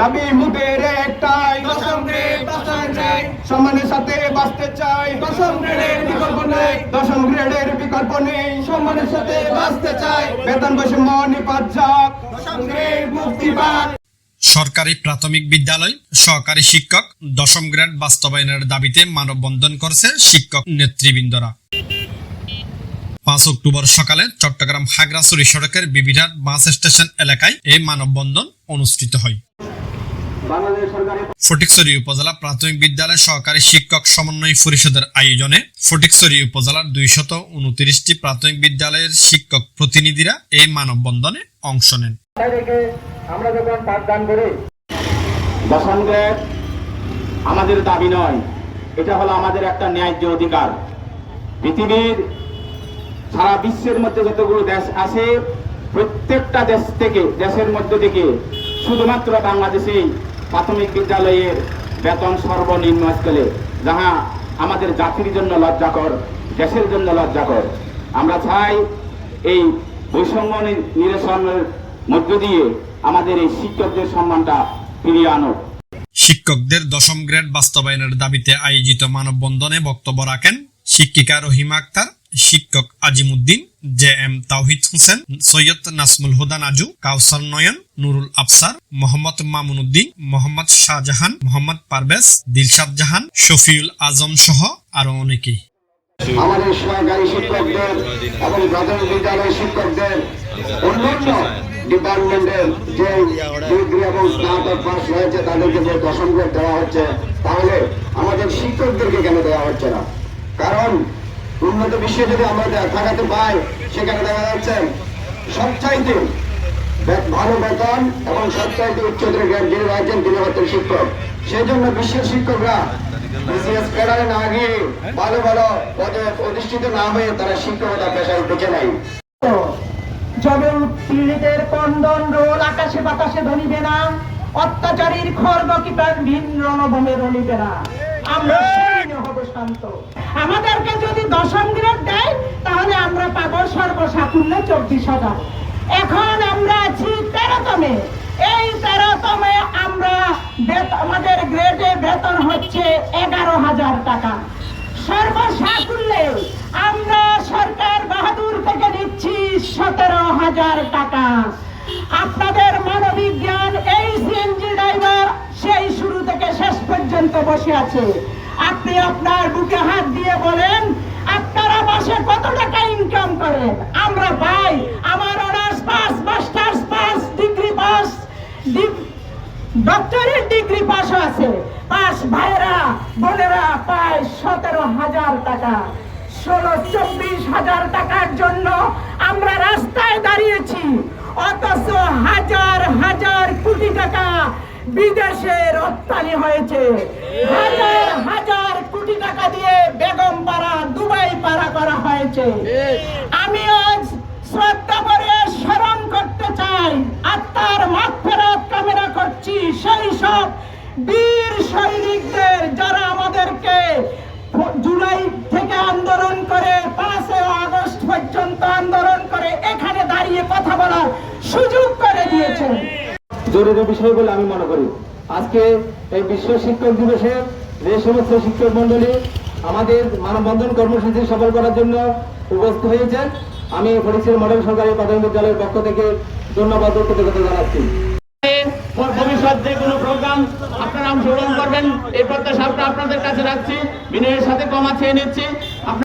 দাবি মুদের একটাই সম্মানের সাথে বাঁচতে চাই। গ্রেডের বিকল্প নেই। দশম গ্রেডের বিকল্প নেই। সম্মানের সাথে বাঁচতে চাই। বেতন যাক। গ্রেড মুক্তিবাদ সরকারি প্রাথমিক বিদ্যালয়, সহকারী শিক্ষক, দশম গ্রেড বাস্তবায়নের দাবিতে মানববন্ধন করছে শিক্ষক নেতৃবৃন্দরা। পাঁচ অক্টোবর সকালে চট্টগ্রাম হাগরাছড়ি সড়কের বিবিধাট বাস স্টেশন এলাকায় এই মানববন্ধন অনুষ্ঠিত হয়। ফটিকছড়ি উপজেলা প্রাথমিক বিদ্যালয় সহকারী শিক্ষক সমন্বয় পরিষদের আয়োজনে ফটিকছড়ি উপজেলার দুইশত উনত্রিশটি প্রাথমিক বিদ্যালয়ের শিক্ষক প্রতিনিধিরা এই মানববন্ধনে অংশ নেন। আমরা যখন পাঠদান করি দশম আমাদের দাবি নয় এটা হলো আমাদের একটা ন্যায্য অধিকার। পৃথিবীর সারা বিশ্বের মধ্যে যতগুলো দেশ আছে প্রত্যেকটা দেশ থেকে দেশের মধ্যে থেকে শুধুমাত্র বাংলাদেশেই প্রাথমিক বিদ্যালয়ের বেতন সর্বনিম্ন স্কেলে, যাহা আমাদের জাতির জন্য লজ্জাকর, দেশের জন্য লজ্জাকর। আমরা চাই এই বৈষম্য নিরসনের মধ্য দিয়ে আমাদের এই শিক্ষকদের সম্মানটা ফিরিয়ে আনুক। শিক্ষকদের দশম গ্রেড বাস্তবায়নের দাবিতে আয়োজিত মানববন্ধনে বক্তব্য রাখেন শিক্ষিকা রহিমা আক্তার। শিক্ষক আজিমুদ্দিন, জে এম তাওহিদ হোসেন, সৈয়দ নাসমুল হুদা নাজু, কাউসার নয়ন, নুরুল আফসার, মোহাম্মদ মামুন উদ্দিন মোহাম্মদ শাহজাহান, মোহাম্মদ পারভেজ, দিলশাদ জাহান, শফিউল আজম সহ আরও অনেকেই। আমাদের শিক্ষকদের এবং প্রাথমিক শিক্ষকদের অন্যান্য ডিপার্টমেন্টের যে ডিগ্রি এবং স্নাতক পাস হয়েছে, তাদেরকে যে দশম গ্রেড দেওয়া হচ্ছে, তাহলে আমাদের শিক্ষকদেরকে কেন দেওয়া হচ্ছে না? কারণ উন্নত বিশ্বে যদি আমরা থাকাতে পাই, সেখানে দেখা যাচ্ছে সবচাইতে ভালো বেতন এবং সবচাইতে উচ্চতর জ্ঞান যিনি রয়েছেন, তিনি হচ্ছেন শিক্ষক। সেই জন্য বিশ্বের শিক্ষকরা যবে কন্দন রোল আকাশে বাতাসে অত্যাচারীর খর্গ কিপার ভিন রণভূমে রলিবে না। আমরা শান্ত। আমাদেরকে যদি দশম গ্রেড দেয়, তাহলে আমরা পাবো সর্বসাকুল্যে চব্বিশ হাজার। এখন আমরা আছি তেরোতমে। এই তেরোতমে আমরা আমাদের গ্রেডে বেতন হচ্ছে এগারো হাজার টাকা। সর্বসাকুল্যে আমরা সরকার বাহাদুর থেকে নিচ্ছি সতেরো হাজার টাকা। আপনাদের মানবিক জ্ঞান এই সিএনজি ড্রাইভার সেই শুরু থেকে শেষ পর্যন্ত বসে আছে। আপনি আপনার বুকে হাত দিয়ে বলেন, আপনারা মাসে কত টাকা ইনকাম করেন? আমরা পাই। আমার honours pass masters pass degree pass ডক্টরের ডিগ্রি পাস আছে। পাস ভাইরা বোনেরা পায় সতেরো হাজার টাকা। ষোলো, চব্বিশ হাজার টাকার জন্য আমরা রাস্তায় দাঁড়িয়েছি। অথচ হাজার বিদেশে রপ্তানি হয়েছে। হাজার হাজার কোটি টাকা দিয়ে বেগম পাড়া দুবাই পাড়া করা হয়েছে। আমি আজ শ্রদ্ধা করে স্মরণ করতে চাই আত্মার মাঠ ফেরত কামনা করছি সেই সব বীর সৈনিকদের যারা আমাদেরকে জুলাই থেকে জরুরি বিষয় বলে আমি মনে করি। আজকে এই বিশ্ব শিক্ষক দিবসে যে সমস্ত শিক্ষক মন্ডলী আমাদের মানববন্ধন কর্মসূচি সফল করার জন্য উপস্থিত হয়েছেন, আমি ফরিদপুর মডেল সরকারি প্রাথমিক বিদ্যালয়ের পক্ষ থেকে ধন্যবাদ ও কৃতজ্ঞতা জানাচ্ছি। কোনো প্রোগ্রাম আপনারা অংশগ্রহণ করবেন, এই প্রত্যাশা আপনাদের কাছে রাখছি। বিনয়ের সাথে ক্ষমা চেয়ে নিচ্ছি।